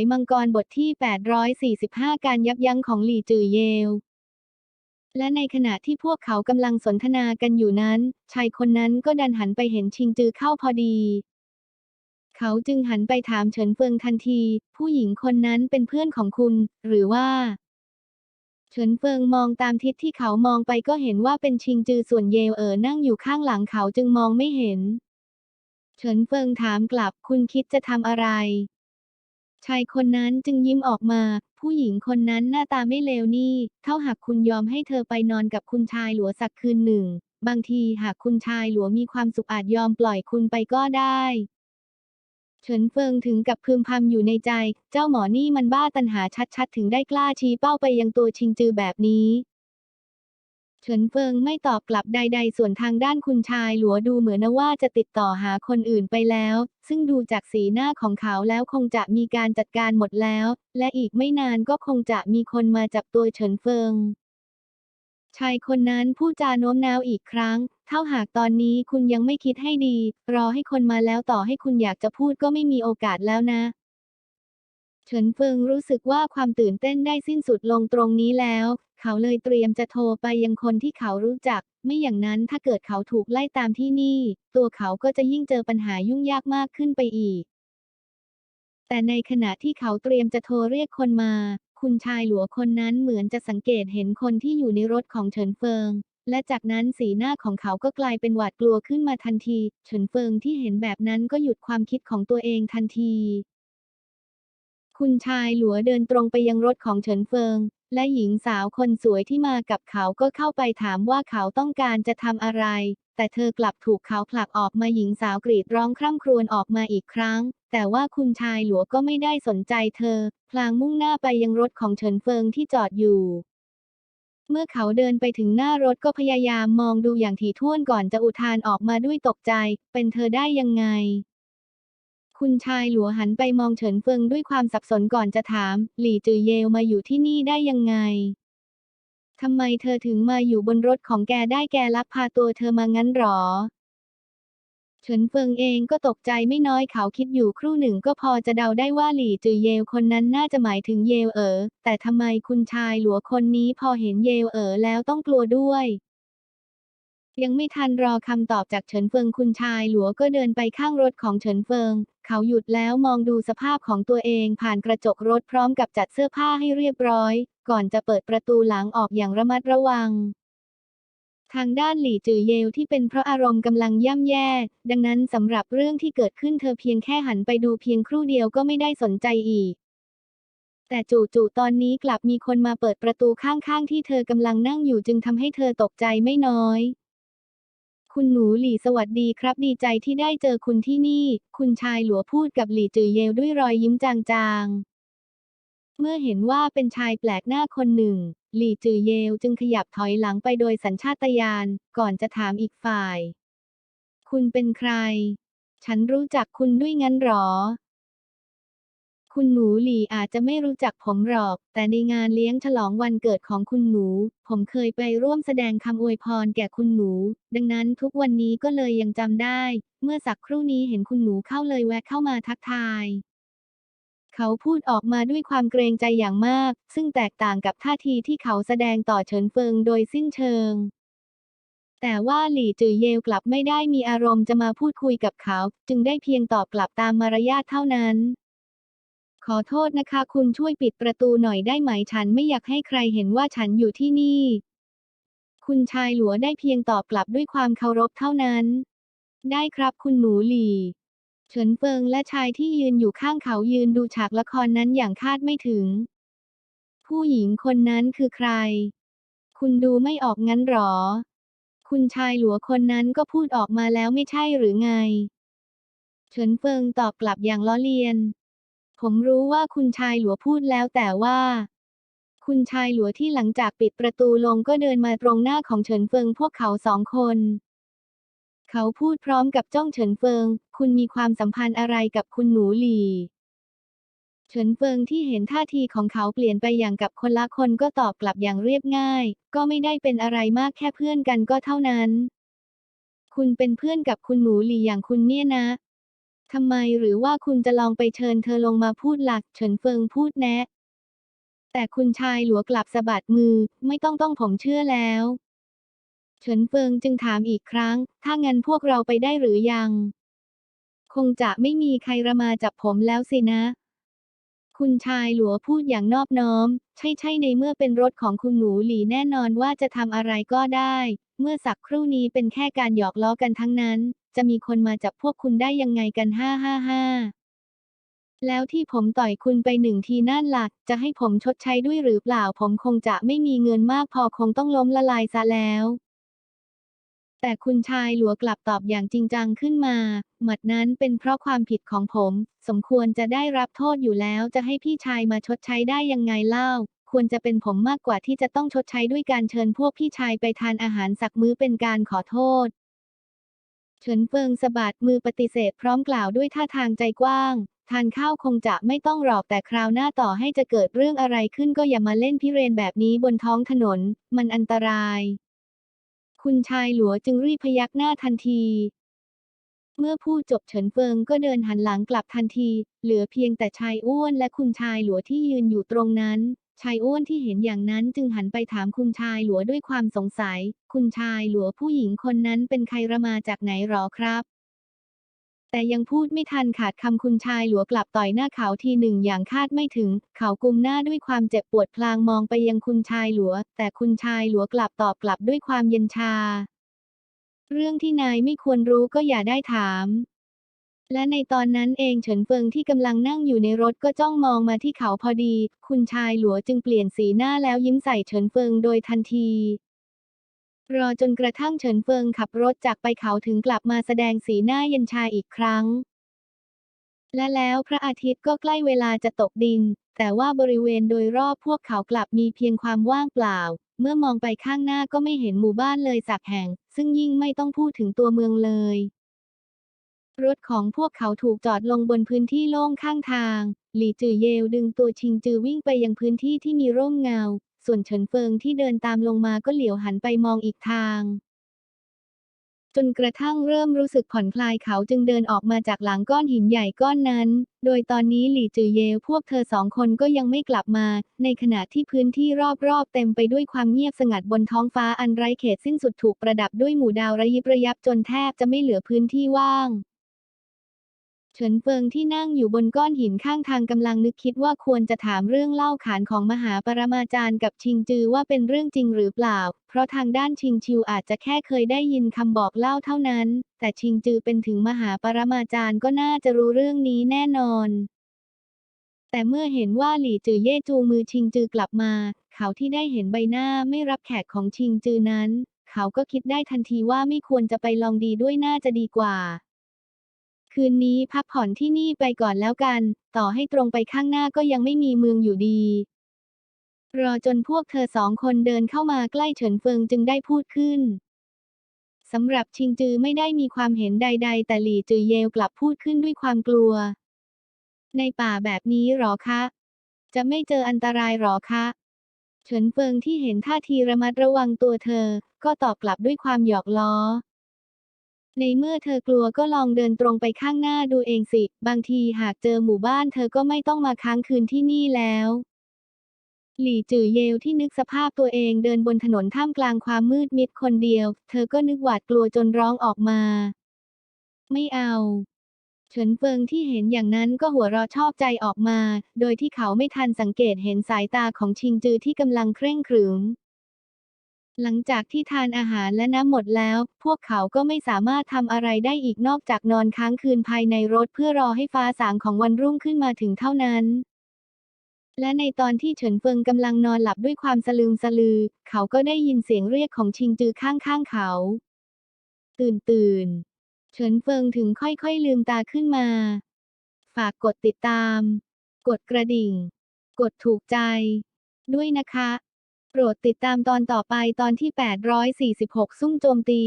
ยมังกรบทที่ 845 การยับยั้งของหลี่จือเยวและในขณะที่พวกเขากำลังสนทนากันอยู่นั้น ชายคนนั้นก็ดันหันไปเห็นชิงจือเข้าพอดี เขาจึงหันไปถามเฉินเฟิงทันที ผู้หญิงคนนั้นเป็นเพื่อนของคุณ หรือว่า เฉินเฟิงมองตามทิศที่เขามองไปก็เห็นว่าเป็นชิงจือส่วนเยลเอ๋อนั่งอยู่ข้างหลังเขาจึงมองไม่เห็น เฉินเฟิงถามกลับคุณคิดจะทำอะไร ชายคนนั้นจึงยิ้มออกมา ผู้หญิงคนนั้นหน้าตาไม่เลวนี่ เท่าหากคุณยอมให้เธอไปนอนกับคุณชายหลัวสักคืนหนึ่ง บางทีหากคุณชายหลัวมีความสุขอาจยอมปล่อยคุณไปก็ได้ เฉินเฟิงถึงกับพึมพำอยู่ในใจ เจ้าหมอนี่มันบ้าตันหาชัดๆ ถึงได้กล้าชี้เป้าไปยังตัวชิงจือแบบนี้ เฉินเฟิงไม่ตอบกลับใด ๆ ส่วนทางด้านคุณชายหลัวดูเหมือนว่าจะติดต่อหาคนอื่นไปแล้ว ซึ่งดูจากสีหน้าของเขาแล้วคงจะมีการจัดการหมดแล้ว และอีกไม่นานก็คงจะมีคนมาจับตัวเฉินเฟิง ชายคนนั้นพูดจาโน้มน้าวอีกครั้ง เท่าหากตอนนี้คุณยังไม่คิดให้ดี รอให้คนมาแล้วต่อให้คุณอยากจะพูดก็ไม่มีโอกาสแล้วนะ เฉินเฟิงรู้สึกว่าความตื่นเต้นได้สิ้นสุดลงตรงนี้แล้ว เขาเลยเตรียมจะโทรไปยังคนที่เขารู้จัก ไม่อย่างนั้นถ้าเกิดเขาถูกไล่ตามที่นี่ ตัวเขาก็จะยิ่งเจอปัญหายุ่งยากมากขึ้นไปอีก แต่ในขณะที่เขาเตรียมจะโทรเรียกคนมา คุณชายหลัวคนนั้นเหมือนจะสังเกตเห็นคนที่อยู่ในรถของเฉินเฟิงและจากนั้นสีหน้าของเขาก็กลายเป็นหวาดกลัวขึ้นมาทันที เฉินเฟิงที่เห็นแบบนั้นก็หยุดความคิดของตัวเองทันที คุณชายหลัวเดินตรงไปยังรถของเฉินเฟิง และหญิงสาวคนสวยที่มากับเขาก็เข้าไปถามว่าเขาต้องการจะทำอะไร แต่เธอกลับถูกเขาผลักออกมาหญิงสาวกรีดร้องคร่ำครวญออกมาอีกครั้ง แต่ว่าคุณชายหลัวก็ไม่ได้สนใจเธอ พลางมุ่งหน้าไปยังรถของเฉินเฟิงที่จอดอยู่เมื่อเขาเดินไปถึงหน้ารถก็พยายามมองดูอย่างถี่ถ้วนก่อนจะอุทานออกมาด้วยตกใจ เป็นเธอได้ยังไง คุณชายหลัวหันไปมองเฉินเฟิงด้วยความสับสนก่อนจะถาม หลี่จือเยลมาอยู่ที่นี่ได้ยังไงทำไมเธอถึงมาอยู่บนรถของแกได้แกลักพาตัวเธอมางั้นหรอ เฉินเฟิงเองก็ตกใจไม่น้อยเขาคิดอยู่ครู่หนึ่งก็พอจะเดาได้ว่าหลี่จือเยลคนนั้นน่าจะหมายถึงเยลเอ๋อแต่ทำไมคุณชายหลัวคนนี้พอเห็นเยลเอ๋อแล้วต้องกลัวด้วย ยังไม่ทันรอคำตอบจากเฉินเฟิงคุณชายหลัวก็เดินไปข้างรถของเฉินเฟิง เขาหยุดแล้วมองดูสภาพของตัวเองผ่านกระจกรถพร้อมกับจัดเสื้อผ้าให้เรียบร้อย ก่อนจะเปิดประตูหลังออกอย่างระมัดระวัง ทางด้านหลี่จือเยวที่เป็นเพราะอารมณ์กำลังย่ำแย่ ดังนั้นสำหรับเรื่องที่เกิดขึ้นเธอเพียงแค่หันไปดูเพียงครู่เดียวก็ไม่ได้สนใจอีกแต่จู่ๆ ตอนนี้กลับมีคนมาเปิดประตูข้างๆ ที่เธอกำลังนั่งอยู่จึงทำให้เธอตกใจไม่น้อย คุณหนูหลี่สวัสดีครับ ดีใจที่ได้เจอคุณที่นี่ คุณชายหลัวพูดกับหลี่จือเยลด้วยรอยยิ้มจางๆ เมื่อเห็นว่าเป็นชายแปลกหน้าคนหนึ่ง หลี่จือเยลจึงขยับถอยหลังไปโดยสัญชาตญาณก่อนจะถามอีกฝ่าย คุณเป็นใคร ฉันรู้จักคุณด้วยงั้นหรอ คุณหนูหลีอาจจะไม่รู้จักผมหรอก แต่ในงานเลี้ยงฉลองวันเกิดของคุณหนู ผมเคยไปร่วมแสดงคำอวยพรแก่คุณหนู ดังนั้นทุกวันนี้ก็เลยยังจำได้ เมื่อสักครู่นี้เห็นคุณหนูเข้าเลยแวะเข้ามาทักทาย เขาพูดออกมาด้วยความเกรงใจอย่างมาก ซึ่งแตกต่างกับท่าทีที่เขาแสดงต่อเฉินเฟิงโดยสิ้นเชิงแต่ว่าหลี่จือเยวกลับไม่ได้มีอารมณ์จะมาพูดคุยกับเขา จึงได้เพียงตอบกลับตามมารยาทเท่านั้น ขอโทษนะคะคุณช่วยปิดประตูหน่อยได้ไหมฉันไม่อยากให้ใครเห็นว่าฉันอยู่ที่นี่ คุณชายหลัวได้เพียงตอบกลับด้วยความเคารพเท่านั้น ได้ครับคุณหนูหลี่ เฉินเฟิงและชายที่ยืนอยู่ข้างเขายืนดูฉากละครนั้นอย่างคาดไม่ถึง ผู้หญิงคนนั้นคือใคร คุณดูไม่ออกงั้นหรอ คุณชายหลัวคนนั้นก็พูดออกมาแล้วไม่ใช่หรือไง เฉินเฟิงตอบกลับอย่างล้อเลียน ผมรู้ว่าคุณชายหลัวพูดแล้วแต่ว่า คุณชายหลัวที่หลังจากปิดประตูลงก็เดินมาตรงหน้าของเฉินเฟิงพวกเขาสองคน เขาพูดพร้อมกับจ้องเฉินเฟิง คุณมีความสัมพันธ์อะไรกับคุณหนูหลี่เฉินเฟิงที่เห็นท่าทีของเขาเปลี่ยนไปอย่างกับคนละคนก็ตอบกลับอย่างเรียบง่าย ก็ไม่ได้เป็นอะไรมากแค่เพื่อนกันก็เท่านั้น คุณเป็นเพื่อนกับคุณหนูหลี่อย่างคุณเนี่ยนะ ทำไมหรือว่าคุณจะลองไปเชิญเธอลงมาพูดหลัก เฉินเฟิงพูดแนะ แต่คุณชายหลัวกลับสะบัดมือ ไม่ต้องต้องผมเชื่อแล้ว เฉินเฟิงจึงถามอีกครั้ง ถ้างั้นพวกเราไปได้หรือยัง คงจะไม่มีใครระมาจับผมแล้วสินะ คุณชายหลัวพูดอย่างนอบน้อม ใช่ใช่ในเมื่อเป็นรถของคุณหนูหลีแน่นอนว่าจะทำอะไรก็ได้ เมื่อสักครู่นี้เป็นแค่การหยอกล้อกันทั้งนั้น จะมีคนมาจับพวกคุณได้ยังไงกันห้าห้าห้าแล้วที่ผมต่อยคุณไปหนึ่งทีนั่นหลัก จะให้ผมชดใช้ด้วยหรือเปล่าผมคงจะไม่มีเงินมากพอคงต้องล้มละลายซะแล้ว แต่คุณชายหลัวกลับตอบอย่างจริงจังขึ้นมา หมัดนั้นเป็นเพราะความผิดของผม สมควรจะได้รับโทษอยู่แล้วจะให้พี่ชายมาชดใช้ได้ยังไงเล่า ควรจะเป็นผมมากกว่าที่จะต้องชดใช้ด้วยการเชิญพวกพี่ชายไปทานอาหารสักมื้อเป็นการขอโทษ เฉินเฟิงสะบัดมือปฏิเสธพร้อมกล่าวด้วยท่าทางใจกว้าง ทานข้าวคงจะไม่ต้องหรอกแต่คราวหน้าต่อให้จะเกิดเรื่องอะไรขึ้นก็อย่ามาเล่นพิเรนแบบนี้บนท้องถนน มันอันตราย คุณชายหลัวจึงรีบพยักหน้าทันที เมื่อผู้จบเฉินเฟิงก็เดินหันหลังกลับทันที เหลือเพียงแต่ชายอ้วนและคุณชายหลัวที่ยืนอยู่ตรงนั้น ชายอ้วนที่เห็นอย่างนั้นจึงหันไปถามคุณชายหลัวด้วยความสงสัย คุณชายหลัวผู้หญิงคนนั้นเป็นใครระมาจากไหนหรอครับ แต่ยังพูดไม่ทันขาดคำคุณชายหลัวกลับต่อยหน้าเขาทีหนึ่งอย่างคาดไม่ถึง เขากุมหน้าด้วยความเจ็บปวดพลางมองไปยังคุณชายหลัว แต่คุณชายหลัวกลับตอบกลับด้วยความเย็นชา เรื่องที่นายไม่ควรรู้ก็อย่าได้ถาม และในตอนนั้นเองเฉินเฟิงที่กำลังนั่งอยู่ในรถก็จ้องมองมาที่เขาพอดี คุณชายหลัวจึงเปลี่ยนสีหน้าแล้วยิ้มใส่เฉินเฟิงโดยทันที รอจนกระทั่งเฉินเฟิงขับรถจากไปเขาถึงกลับมาแสดงสีหน้าเย็นชาอีกครั้ง และแล้วพระอาทิตย์ก็ใกล้เวลาจะตกดิน แต่ว่าบริเวณโดยรอบพวกเขากลับมีเพียงความว่างเปล่า เมื่อมองไปข้างหน้าก็ไม่เห็นหมู่บ้านเลยสักแห่ง ซึ่งยิ่งไม่ต้องพูดถึงตัวเมืองเลย รถของพวกเขาถูกจอดลงบนพื้นที่โล่งข้างทาง หลี่จือเยลดึงตัวชิงจือวิ่งไปยังพื้นที่ที่มีร่มเงา ส่วนเฉินเฟิงที่เดินตามลงมาก็เหลียวหันไปมองอีกทาง จนกระทั่งเริ่มรู้สึกผ่อนคลายเขาจึงเดินออกมาจากหลังก้อนหินใหญ่ก้อนนั้น โดยตอนนี้หลี่จือเยพวกเธอสองคนก็ยังไม่กลับมา ในขณะที่พื้นที่รอบๆ เต็มไปด้วยความเงียบสงัดบนท้องฟ้าอันไร้เขตสิ้นสุดถูกประดับด้วยหมู่ดาวระยิบระยับจนแทบจะไม่เหลือพื้นที่ว่าง เฉินเฟิงที่นั่งอยู่บนก้อนหินข้างทางกำลังนึกคิดว่าควรจะถามเรื่องเล่าขานของมหาปรมาจารย์กับชิงจือว่าเป็นเรื่องจริงหรือเปล่า เพราะทางด้านชิงชิวอาจจะแค่เคยได้ยินคำบอกเล่าเท่านั้น แต่ชิงจือเป็นถึงมหาปรมาจารย์ก็น่าจะรู้เรื่องนี้แน่นอน แต่เมื่อเห็นว่าหลี่จือเย่จูมือชิงจือกลับมา เขาที่ได้เห็นใบหน้าไม่รับแขกของชิงจือนั้น เขาก็คิดได้ทันทีว่าไม่ควรจะไปลองดีด้วยน่าจะดีกว่า คืนนี้พักผ่อนที่นี่ไปก่อนแล้วกัน ต่อให้ตรงไปข้างหน้าก็ยังไม่มีเมืองอยู่ดี รอจนพวกเธอสองคนเดินเข้ามาใกล้เฉินเฟิงจึงได้พูดขึ้นสำหรับชิงจือไม่ได้มีความเห็นใด ๆ แต่หลี่จือเยลกลับพูดขึ้นด้วยความกลัว ในป่าแบบนี้หรอคะ จะไม่เจออันตรายหรอคะ เฉินเฟิงที่เห็นท่าทีระมัดระวังตัวเธอ ก็ตอบกลับด้วยความหยอกล้อ ในเมื่อเธอกลัวก็ลองเดินตรงไปข้างหน้าดูเองสิ บางทีหากเจอหมู่บ้านเธอก็ไม่ต้องมาค้างคืนที่นี่แล้ว หลี่จือเยลที่นึกสภาพตัวเองเดินบนถนนท่ามกลางความมืดมิดคนเดียว เธอก็นึกหวาดกลัวจนร้องออกมา ไม่เอาเฉินเฟิงที่เห็นอย่างนั้นก็หัวเราะชอบใจออกมา โดยที่เขาไม่ทันสังเกตเห็นสายตาของชิงจือที่กำลังเคร่งขรึม หลังจากที่ทานอาหารและน้ำหมดแล้ว พวกเขาก็ไม่สามารถทำอะไรได้อีกนอกจากนอนค้างคืนภายในรถเพื่อรอให้ฟ้าสางของวันรุ่งขึ้นมาถึงเท่านั้น และในตอนที่เฉินเฟิงกำลังนอนหลับด้วยความสลืมสลือ เขาก็ได้ยินเสียงเรียกของชิงจือข้างๆเขา ตื่นตื่น เฉินเฟิงถึงค่อยๆลืมตาขึ้นมา ฝากกดติดตาม กดกระดิ่ง กดถูกใจ ด้วยนะคะ โปรดติดตามตอนต่อไปตอนที่ 846 ซุ่มโจมตี